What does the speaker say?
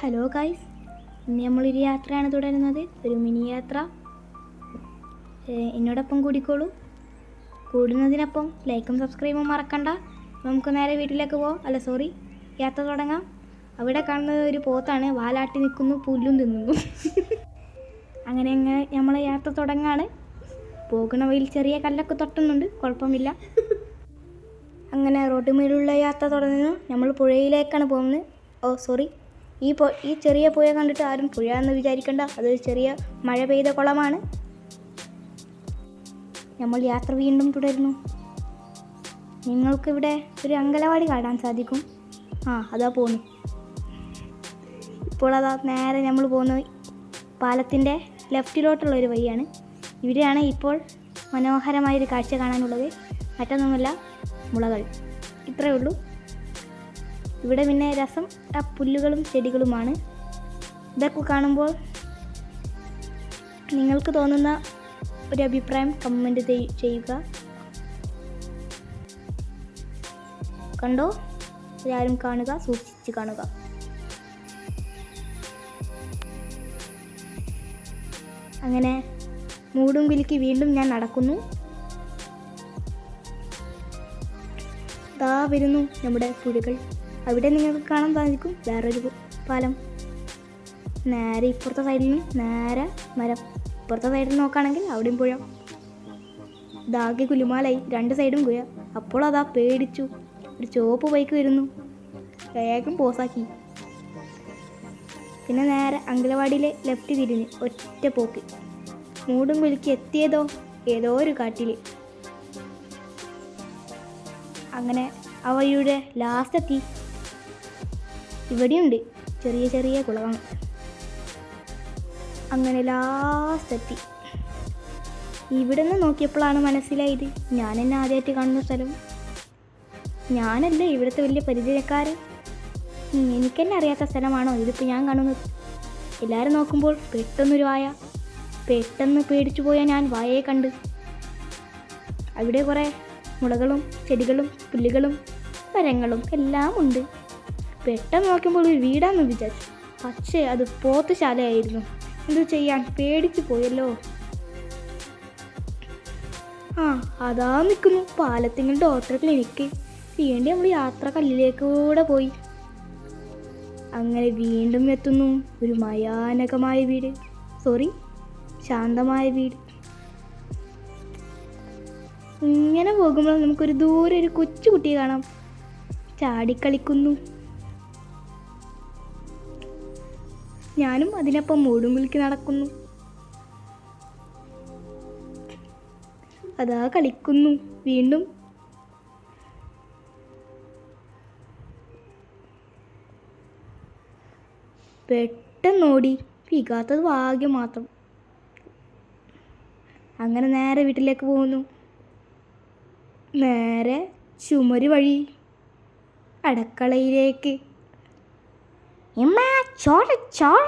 Hello guys ഇന്ന് നമ്മളൊരു യാത്രയാണ് തുടരുന്നത്. ഒരു മിനി യാത്ര. എന്നോടൊപ്പം കൂടിക്കോളൂ. കൂടുന്നതിനൊപ്പം ലൈക്കും സബ്സ്ക്രൈബും മറക്കണ്ട. നമുക്ക് നേരെ വീട്ടിലേക്ക് പോകാം അല്ല സോറി യാത്ര തുടങ്ങാം. അവിടെ കാണുന്നത് ഒരു പോത്താണ്. വാലാട്ടി നിൽക്കുന്നു പുല്ലും തിന്നുന്നു. അങ്ങനെ അങ്ങനെ നമ്മളെ യാത്ര തുടങ്ങാണ്. പോകുന്ന വഴിയിൽ ചെറിയ കല്ലൊക്കെ തൊട്ടുന്നുണ്ട്. കുഴപ്പമില്ല. അങ്ങനെ റോഡ് മേലുള്ള യാത്ര തുടങ്ങുന്നു. നമ്മൾ പുഴയിലേക്കാണ് പോകുന്നത്. ഓ സോറി ഈ പൊ ഈ ചെറിയ പുഴ കണ്ടിട്ട് ആരും പുഴ എന്ന് വിചാരിക്കണ്ട. അതൊരു ചെറിയ മഴ പെയ്ത കുളമാണ്. നമ്മൾ യാത്ര വീണ്ടും തുടരുന്നു. നിങ്ങൾക്കിവിടെ ഒരു അങ്കലവാടി കാണാൻ സാധിക്കും. ആ അതാ പോന്നു. ഇപ്പോൾ അതാ നേരെ നമ്മൾ പോകുന്ന പാലത്തിന്റെ ലെഫ്റ്റിലോട്ടുള്ള ഒരു വഴിയാണ്. ഇവിടെയാണ് ഇപ്പോൾ മനോഹരമായൊരു കാഴ്ച കാണാനുള്ളത്. മറ്റൊന്നുമല്ല മുളകൾ. ഇത്രയേ ഉള്ളൂ. ഇവിടെ പിന്നെ രസം ആ പുല്ലുകളും ചെടികളുമാണ്. ഇതൊക്കെ കാണുമ്പോൾ നിങ്ങൾക്ക് തോന്നുന്ന ഒരു അഭിപ്രായം കമന്റ് ചെയ്യുക. കണ്ടോ? എല്ലാവരും കാണുക സൂക്ഷിച്ച് കാണുക. അങ്ങനെ മൂടും കുലുക്കി വീണ്ടും ഞാൻ നടക്കുന്നു. ദാ വരുന്നു നമ്മുടെ പുഴകൾ അവിടെ നിങ്ങൾക്ക് കാണാൻ സാധിക്കും. വേറൊരു പാലം. നേരെ ഇപ്പുറത്തെ സൈഡിലും നേരെ മരം. ഇപ്പുറത്തെ സൈഡിൽ നോക്കുകയാണെങ്കിൽ അവിടെയും പുഴ. ദാകെ കുലുമാലായി. രണ്ട് സൈഡും പുഴ. അപ്പോൾ അതാ പേടിച്ചു. ഒരു ചുവപ്പ് ബൈക്ക് വരുന്നു. വേഗം പോസാക്കി പിന്നെ നേരെ അങ്കലവാടിയിലെ ലെഫ്റ്റ് തിരിഞ്ഞ് ഒറ്റ പോക്ക്. മൂടും കുലുക്കി എത്തിയതോ? ഏതോ ഒരു കാട്ടിൽ അങ്ങനെ അവയുടെ ലാസ്റ്റ് എത്തി. ഇവിടെയുണ്ട്. ചെറിയ ചെറിയ കുളങ്ങൾ. അങ്ങനെ ലാസ്റ്റ് എത്തി. ഇവിടെ നിന്ന് നോക്കിയപ്പോഴാണ് മനസ്സിലായത് ഞാൻ എന്നെ ആദ്യമായിട്ട് കാണുന്ന സ്ഥലം. ഞാനല്ല ഇവിടുത്തെ വലിയ പരിചയക്കാരൻ? എനിക്കെന്നെ അറിയാത്ത സ്ഥലമാണോ ഇതിപ്പോൾ ഞാൻ കാണുന്നത്? എല്ലാവരും നോക്കുമ്പോൾ പെട്ടെന്നൊരു വായ. പെട്ടെന്ന് പേടിച്ചു പോയ ഞാൻ വായയെ കണ്ട്. അവിടെ കുറേ മുളകളും ചെടികളും പുല്ലുകളും മരങ്ങളും എല്ലാം ഉണ്ട്. പെട്ടെന്ന് നോക്കുമ്പോൾ ഒരു വീടാന്ന് വിചാരിച്ചു. പക്ഷേ അത് പോത്തുശാലയായിരുന്നു. എന്തു ചെയ്യാൻ? പേടിച്ചു പോയല്ലോ. ആ അതാ നിൽക്കുന്നു പാലത്തിങ്ങൾ ഡോക്ടർ ക്ലിനിക്ക് വീണ്ടും നമ്മൾ യാത്ര കല്ലിലേക്ക് കൂടെ പോയി. അങ്ങനെ വീണ്ടും എത്തുന്നു. ഒരു മയാനകമായ വീട്. സോറി ശാന്തമായ വീട്. ഇങ്ങനെ പോകുമ്പോൾ നമുക്കൊരു ദൂരെ ഒരു കൊച്ചുകുട്ടിയെ കാണാം. ചാടിക്കളിക്കുന്നു. ഞാനും അതിനൊപ്പം മൂടും കുലുക്കി നടക്കുന്നു. അതാ കളിക്കുന്നു വീണ്ടും. പെട്ടെന്നോടി പികാത്തത് ഭാഗ്യം മാത്രം. അങ്ങനെ നേരെ വീട്ടിലേക്ക് പോകുന്നു. നേരെ ചുമര് വഴി അടക്കളയിലേക്ക്. 你妈，瞧着瞧着。